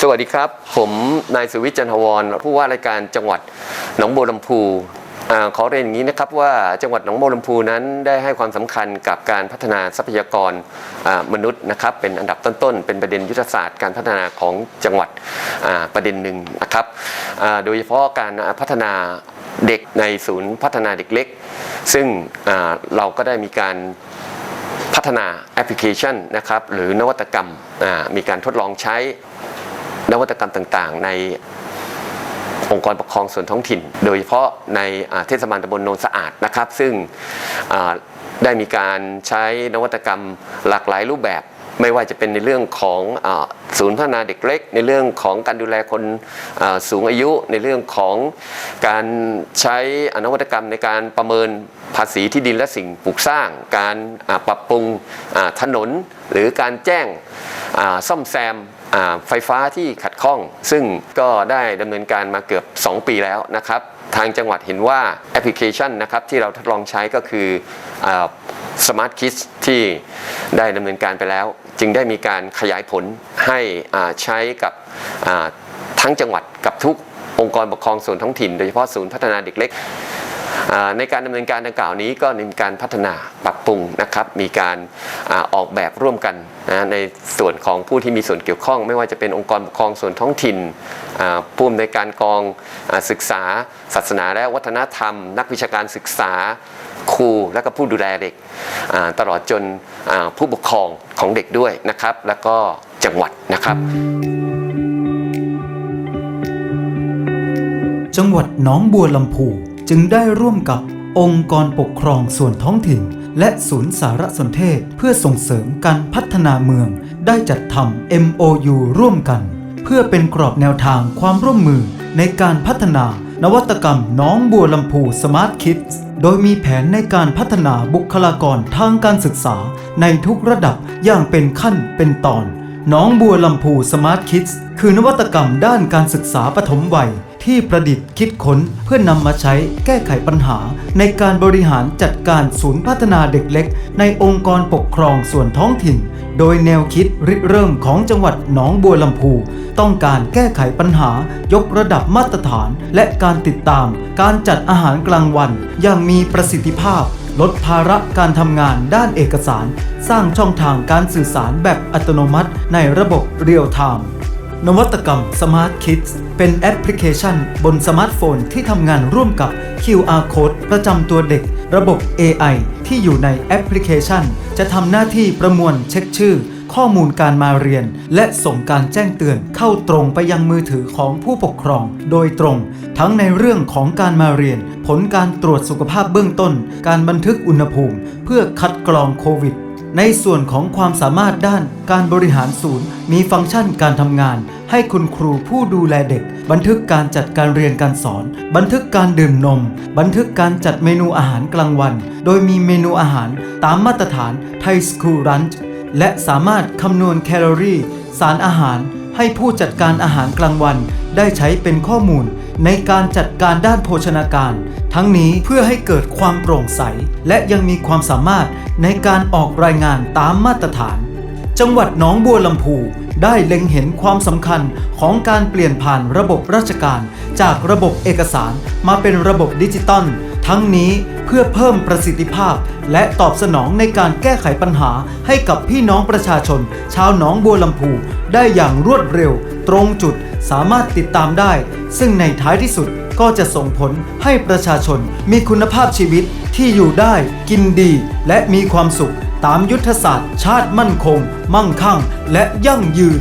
สวัสดีครับ ผมนายสุวิจันทวรผู้ว่าราชการจังหวัดหนองบัวลำพูอขอเรียนอย่างนี้นะครับว่าจังหวัดหนองบัวลำพูนั้นได้ให้ความสำคัญกับการพัฒนาทรัพยากรมนุษย์นะครับเป็นอันดับต้นๆ เป็นประเด็นยุทธศาสตร์การพัฒนาของจังหวัดประเด็นหนึ่งนะครับโดยเฉพาะการพัฒนาเด็กในศูนย์พัฒนาเด็กเล็ก ซึ่งเราก็ได้มีการพัฒนาแอปพลิเคชันนะครับหรือนวัตกรรมมีการทดลองใช้ นวัตกรรมต่างๆ ในองค์กรปกครองส่วนท้องถิ่น โดยเฉพาะในเทศบาลตำบลโนนสะอาดนะครับ ซึ่งได้มีการใช้นวัตกรรมหลากหลายรูปแบบไม่ว่าจะเป็นในเรื่องของศูนย์พัฒนาเด็กเล็ก ในเรื่องของการดูแลคนสูงอายุ ในเรื่องของการใช้นวัตกรรมในการประเมินภาษีที่ดินและสิ่งปลูกสร้าง การปรับปรุงถนน หรือการแจ้งซ่อมแซม ไฟฟ้าที่ขัดข้อง ซึ่งก็ได้ดำเนินการมาเกือบ 2 ปีแล้วนะครับทางจังหวัดเห็นว่าแอปพลิเคชันนะครับที่เราทดลองใช้ก็คือสมาร์ทคิสที่ได้ดำเนินการไปแล้ว จึงได้มีการขยายผลให้ใช้กับทั้งจังหวัดกับทุกองค์กรปกครองส่วนท้องถิ่น โดยเฉพาะศูนย์พัฒนาเด็กเล็ก ในการดำเนินการดังกล่าวนี้ก็มีการพัฒนาปรับปรุงนะครับ มีการออกแบบร่วมกันนะในส่วนของผู้ที่มีส่วนเกี่ยวข้อง ไม่ว่าจะเป็นองค์กรปกครองส่วนท้องถิ่นผู้อำนวยการกองศึกษา ศาสนาและวัฒนธรรม นักวิชาการศึกษาครูและก็ผู้ดูแลเด็กตลอดจนผู้ปกครองของเด็กด้วยนะครับ แล้วก็จังหวัดนะครับ จังหวัดหนองบัวลำพู จึงได้ร่วมกับองค์กรปกครองส่วนท้องถิ่น และศูนย์สารสนเทศเพื่อส่งเสริมการพัฒนาเมือง ได้จัดทำ MOU ร่วมกัน เพื่อเป็นกรอบแนวทางความร่วมมือในการพัฒนานวัตกรรมน้องบัวลำพูสมาร์ทคิดโดยมีแผนในการพัฒนาบุคลากรทางการศึกษา ในทุกระดับอย่างเป็นขั้นเป็นตอน น้องบัวลำพูสมาร์ทคิดคือนวัตกรรมด้านการศึกษาปฐมวัย ที่ประดิษฐ์คิดค้นเพื่อนนำมาใช้แก้ไขปัญหา ในการบริหารจัดการศูนย์พัฒนาเด็กเล็ก ในองค์กรปกครองส่วนท้องถิ่น โดยแนวคิดริเริ่มของจังหวัดหนองบัวลำพู ต้องการแก้ไขปัญหายกระดับมาตรฐาน และการติดตาม การจัดอาหารกลางวัน อย่างมีประสิทธิภาพ ลดภาระการทำงานด้านเอกสาร สร้างช่องทางการสื่อสารแบบอัตโนมัติในระบบเรียลไทม์ นวัตกรรม Smart Kids เป็นแอปพลิเคชันบนสมาร์ทโฟนที่ทำงานร่วมกับ QR Code ประจำตัวเด็ก ระบบ AI ที่อยู่ในแอปพลิเคชัน จะทำหน้าที่ประมวลเช็คชื่อ ข้อมูลการมาเรียน และส่งการแจ้งเตือนเข้าตรงไปยังมือถือของผู้ปกครอง โดยตรง ทั้งในเรื่องของการมาเรียน ผลการตรวจสุขภาพเบื้องต้น การบันทึกอุณหภูมิ เพื่อคัดกรองโควิด ในส่วนของความสามารถด้านการบริหารศูนย์ มีฟังก์ชันการทำงาน ให้คุณครูผู้ดูแลเด็ก บันทึกการจัดการเรียนการสอน บันทึกการดื่มนม บันทึกการจัดเมนูอาหารกลางวัน โดยมีเมนูอาหารตามมาตรฐานไทยสคูลรันช์และสามารถคำนวณแคลอรี่ สารอาหาร ให้ผู้จัดการอาหารกลางวัน ได้ใช้เป็นข้อมูลในการจัดการด้านโภชนาการ ทั้งนี้เพื่อให้เกิดความโปร่งใส และยังมีความสามารถในการออกรายงานตามมาตรฐาน จังหวัดหนองบัวลำพูได้เล็งเห็นความสำคัญของการเปลี่ยนผ่านระบบราชการ จากระบบเอกสารมาเป็นระบบดิจิตอลทั้งนี้เพื่อเพิ่มประสิทธิภาพ และตอบสนองในการแก้ไขปัญหาให้กับพี่น้องประชาชน ชาวหนองบัวลำพูได้อย่างรวดเร็ว ตรงจุด สามารถติดตามได้ ซึ่งในท้ายที่สุดก็จะส่งผลให้ประชาชนมีคุณภาพชีวิตที่อยู่ได้กินดี และมีความสุขตามยุทธศาสตร์ ชาติมั่นคง มั่งคั่ง และยั่งยืน